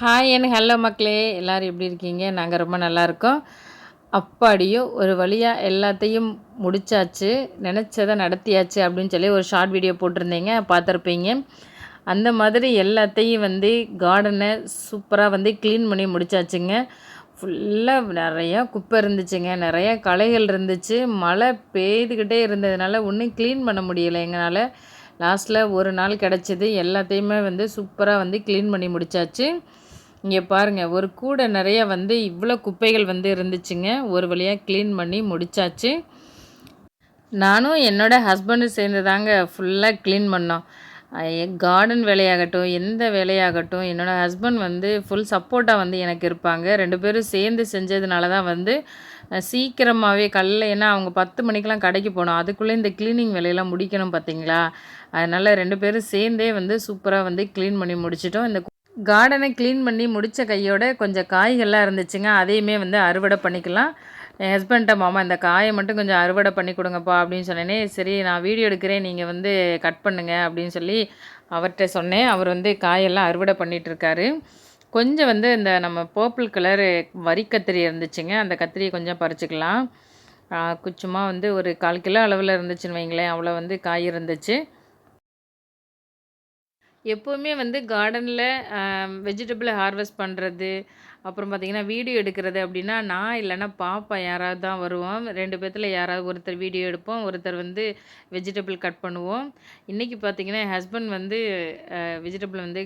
Hi and hello மக்களே. எல்லோரும் எப்படி இருக்கீங்க? நாங்கள் ரொம்ப நல்லா இருக்கோம். ஒரு வழியாக எல்லாத்தையும் முடிச்சாச்சு. நினச்சதை நடத்தியாச்சு அப்படின்னு சொல்லி ஒரு ஷார்ட் வீடியோ போட்டிருந்தீங்க. பார்த்துருப்பீங்க. அந்த மாதிரி எல்லாத்தையும் வந்து கார்டனை சூப்பராக வந்து க்ளீன் பண்ணி முடிச்சாச்சுங்க. ஃபுல்லாக நிறையா குப்பை இருந்துச்சுங்க. நிறையா களைகள் இருந்துச்சு. மழை பெய்துக்கிட்டே இருந்ததுனால ஒன்றும் க்ளீன் பண்ண முடியலை எங்களால். லாஸ்ட்டில் ஒரு நாள் கிடச்சிது. எல்லாத்தையுமே வந்து சூப்பராக வந்து க்ளீன் பண்ணி முடித்தாச்சு இங்கே பாருங்கள் ஒரு கூடை நிறைய வந்து இவ்வளோ குப்பைகள் வந்து இருந்துச்சுங்க. ஒரு வழியாக க்ளீன் பண்ணி முடித்தாச்சு நானும் என்னோடய ஹஸ்பண்டும் சேர்ந்து தாங்க ஃபுல்லாக க்ளீன் பண்ணோம். கார்டன் வேலையாகட்டும் எந்த வேலையாகட்டும் என்னோடய ஹஸ்பண்ட் வந்து ஃபுல் சப்போர்ட்டாக வந்து எனக்கு இருப்பாங்க. ரெண்டு பேரும் சேர்ந்து செஞ்சதுனால தான் வந்து சீக்கிரமாகவே கல்ல ஏன்னா அவங்க பத்து மணிக்கெலாம் கடைக்கு போனோம் அதுக்குள்ளே இந்த க்ளீனிங் வேலையெல்லாம் முடிக்கணும் பார்த்தீங்களா அதனால் ரெண்டு பேரும் சேர்ந்தே வந்து சூப்பராக வந்து க்ளீன் பண்ணி முடிச்சிட்டோம். இந்த கார்டனை க்ளீன் பண்ணி முடித்த கையோட கொஞ்சம் காய்கள்லாம் இருந்துச்சுங்க அதையுமே வந்து அறுவடை பண்ணிக்கலாம். என் ஹஸ்பண்ட்ட மாமா இந்த காயை மட்டும் கொஞ்சம் அறுவடை பண்ணி கொடுங்கப்பா அப்படின்னு சொன்னேனே. சரி நான் வீடியோ எடுக்கிறேன் நீங்கள் வந்து கட் பண்ணுங்க அப்படின்னு சொல்லி அவர்கிட்ட சொன்னேன். அவர் வந்து காயெல்லாம் அறுவடை பண்ணிகிட்ருக்காரு கொஞ்சம் வந்து இந்த நம்ம பர்பிள் கலர் வரி கத்திரி இருந்துச்சுங்க அந்த கத்திரியை கொஞ்சம் பறிச்சுக்கலாம். குச்சுமா வந்து ஒரு கால் கிலோ அளவில் இருந்துச்சுன்னு வைங்களேன் அவ்வளோ வந்து காய் இருந்துச்சு. எப்போவுமே வந்து கார்டனில் வெஜிடபிள் ஹார்வெஸ்ட் பண்ணுறது அப்புறம் பார்த்திங்கன்னா வீடியோ எடுக்கிறது அப்படின்னா நான் இல்லைன்னா பாப்பா யாராவது தான் வருவோம். ரெண்டு பேர்த்தில் யாராவது ஒருத்தர் வீடியோ எடுப்போம். ஒருத்தர் வந்து வெஜிடபிள் கட் பண்ணுவோம். இன்றைக்கி பார்த்திங்கன்னா என் ஹஸ்பண்ட் வந்து வெஜிடபிள் வந்து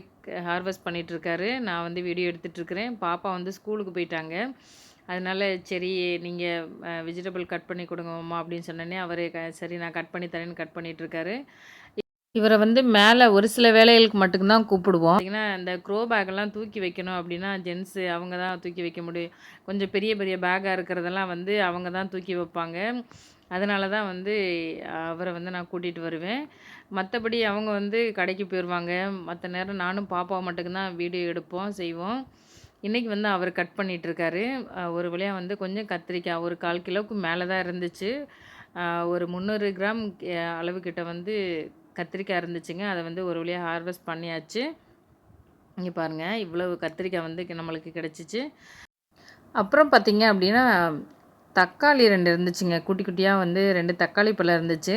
ஹார்வெஸ்ட் பண்ணிகிட்ருக்காரு நான் வந்து வீடியோ எடுத்துகிட்ருக்கிறேன் பாப்பா வந்து ஸ்கூலுக்கு போயிட்டாங்க. அதனால் சரி நீங்கள் வெஜிடபிள் கட் பண்ணி கொடுங்கம்மா அப்படின்னு சொன்னோன்னே அவர் சரி நான் கட் பண்ணி தரேன்னு கட் பண்ணிகிட்ருக்காரு இவரை வந்து மேலே ஒரு சில வேலைகளுக்கு மட்டும்தான் கூப்பிடுவோம். பார்த்தீங்கன்னா இந்த க்ரோ பேக்கெல்லாம் தூக்கி வைக்கணும் அப்படின்னா ஜென்ஸு அவங்க தான் தூக்கி வைக்க முடியும். கொஞ்சம் பெரிய பெரிய பேக்காக இருக்கிறதெல்லாம் வந்து அவங்க தான் தூக்கி வைப்பாங்க. அதனால தான் வந்து அவரை வந்து நான் கூட்டிகிட்டு வருவேன். மற்றபடி அவங்க வந்து கடைக்கு போயிடுவாங்க மற்ற நேரம் நானும் பாப்பாவை மட்டும்தான் வீடியோ எடுப்போம் செய்வோம். இன்றைக்கி வந்து அவர் கட் பண்ணிகிட்ருக்காரு ஒரு வழியாக வந்து கொஞ்சம் கத்திரிக்காய் ஒரு கால் கிலோவுக்கு மேலே தான் இருந்துச்சு ஒரு முந்நூறு கிராம் அளவுக்கிட்ட வந்து கத்திரிக்காய் இருந்துச்சுங்க. அதை வந்து ஒரு வழியாக ஹார்வெஸ்ட் பண்ணியாச்சு. இங்கே பாருங்கள் இவ்வளவு கத்திரிக்காய் வந்து நம்மளுக்கு கிடச்சிச்சு. அப்புறம் பார்த்திங்க அப்படின்னா தக்காளி ரெண்டு இருந்துச்சுங்க. குட்டி குட்டியாக வந்து ரெண்டு தக்காளி பழம் இருந்துச்சு.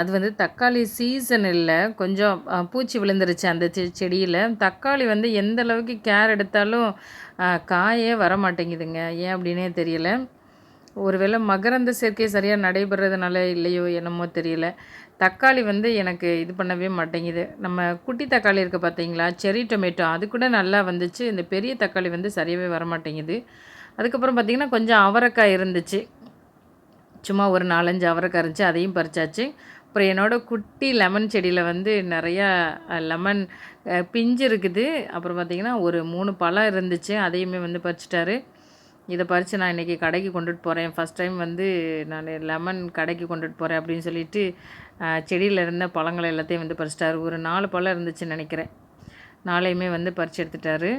அது வந்து தக்காளி சீசன் இல்லை. கொஞ்சம் பூச்சி விழுந்துருச்சு அந்த செ செடியில். தக்காளி வந்து எந்த அளவுக்கு கேர் எடுத்தாலும் காயே வர மாட்டேங்குதுங்க ஏன் அப்படின்னே தெரியல. ஒருவேளை மகரந்த சேர்க்கை சரியாக நடைபெறதுனால இல்லையோ என்னமோ தெரியல. தக்காளி வந்து எனக்கு இது பண்ணவே மாட்டேங்குது. நம்ம குட்டி தக்காளி இருக்குது பார்த்தீங்களா செரி டொமேட்டோ அது கூட நல்லா வந்துச்சு. இந்த பெரிய தக்காளி வந்து சரியாகவே வர மாட்டேங்குது அதுக்கப்புறம் பார்த்திங்கன்னா கொஞ்சம் அவரைக்காய் இருந்துச்சு. சும்மா ஒரு நாலஞ்சு அவரைக்காய் இருந்துச்சு. அதையும் பறிச்சாச்சு. அப்புறம் என்னோடய குட்டி லெமன் செடியில் வந்து நிறையா லெமன் பிஞ்சு இருக்குது. அப்புறம் பார்த்திங்கன்னா ஒரு மூணு பழம் இருந்துச்சு. அதையுமே வந்து பறிச்சிட்டாரு. இதை பறித்து நான் இன்றைக்கி கடைக்கு கொண்டுட்டு போகிறேன் ஃபஸ்ட் டைம் வந்து நான் லெமன் கடைக்கு கொண்டுட்டு போகிறேன் அப்படின்னு சொல்லிட்டு செடியில் இருந்த பழங்களை எல்லாத்தையும் வந்து பறிச்சிட்டாரு. ஒரு நாலு பழம் இருந்துச்சுன்னு நினைக்கிறேன். நாளையுமே வந்து பறித்து எடுத்துட்டாரு.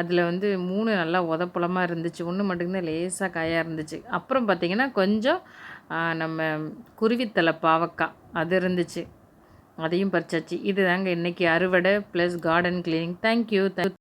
அதில் வந்து மூணு நல்லா உதப்பழமாக இருந்துச்சு. ஒன்று மட்டும்தான் லேசாக காயாக இருந்துச்சு. அப்புறம் பார்த்திங்கன்னா கொஞ்சம் நம்ம குருவித்தலை பாவக்காய் அது இருந்துச்சு. அதையும் பறிச்சாச்சு. இது தாங்க இன்றைக்கி அறுவடை plus garden cleaning thank you thank